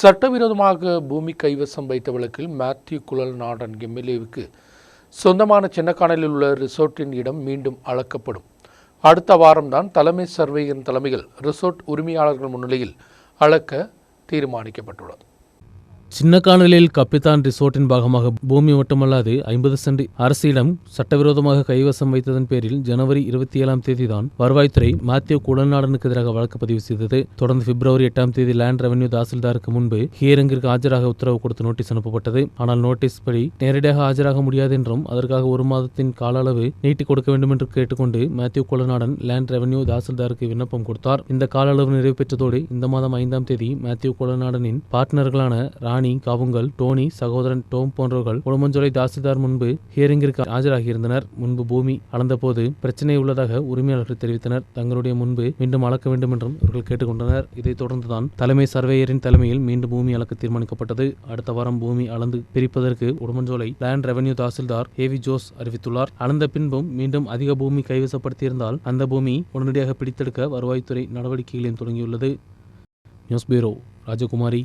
சட்டவிரோதமாக பூமி கைவசம் வைத்த வழக்கில் மேத்யூ குழல் நாடன் எம்எல்ஏவுக்கு சொந்தமான சின்னக்கானலில் உள்ள ரிசோர்ட்டின் இடம் மீண்டும் அளக்கப்படும். அடுத்த வாரம்தான் தலைமை சர்வேயின் தலைமையில் ரிசோர்ட் உரிமையாளர்கள் முன்னிலையில் அளக்க தீர்மானிக்கப்பட்டுள்ளது. சின்னக்கானலில் கப்பித்தான் ரிசோர்ட்டின் பாகமாக பூமி மட்டுமல்லாது ஐம்பது சென்ட் அரசிடம் சட்டவிரோதமாக கைவசம் வைத்ததன் பேரில் ஜனவரி இருபத்தி ஏழாம் தேதி தான் வருவாய்த்துறை மாத்திய குடநாடனுக்கு எதிராக வழக்கு பதிவு செய்தது. தொடர்ந்து பிப்ரவரி எட்டாம் தேதி லேண்ட் ரெவன்யூ தாசில்தாருக்கு முன்பு ஹியரிங்கிற்கு ஆஜராக உத்தரவு கொடுத்து நோட்டீஸ் அனுப்பப்பட்டது. ஆனால் நோட்டீஸ் படி நேரடியாக ஆஜராக முடியாது என்றும் அதற்காக ஒரு மாதத்தின் கால அளவு நீட்டிக் கொடுக்க வேண்டும் என்று கேட்டுக்கொண்டு மேத்யூ குலநாடன் லேண்ட் ரெவன்யூ தாசில்தாருக்கு விண்ணப்பம் கொடுத்தார். இந்த கால அளவு நிறைவு பெற்றதோடு இந்த மாதம் ஐந்தாம் தேதி மேத்யூ குலநாடனின் பார்ட்னர்களான ராணி காவுங்கல் டோனி சகோதரன் டோம் போன்றவர்கள் உடமஞ்சோலை தாசில்தார் முன்பு ஹியரிங்கிற்கு ஆஜராகியிருந்தனர். முன்பு பூமி அளந்தபோது பிரச்சனை உள்ளதாக உரிமையாளர்கள் தெரிவித்தனர். தங்களுடைய முன்பு மீண்டும் அளக்க வேண்டும் என்றும் இவர்கள் கேட்டுக்கொண்டனர். இதைத் தொடர்ந்துதான் தலைமை சர்வேயரின் தலைமையில் மீண்டும் பூமி அளக்க தீர்மானிக்கப்பட்டது. அடுத்த வாரம் பூமி அளந்து பிரிப்பதற்கு Udumanjolai land revenue tahsildar AV Jose அறிவித்துள்ளார். அளந்த பின்பும் மீண்டும் அதிக பூமி கைவசப்படுத்தியிருந்தால் அந்த பூமி உடனடியாக பிடித்தெடுக்க வருவாய்த்துறை நடவடிக்கைகளையும் தொடங்கியுள்ளது. News bureau Rajakumari.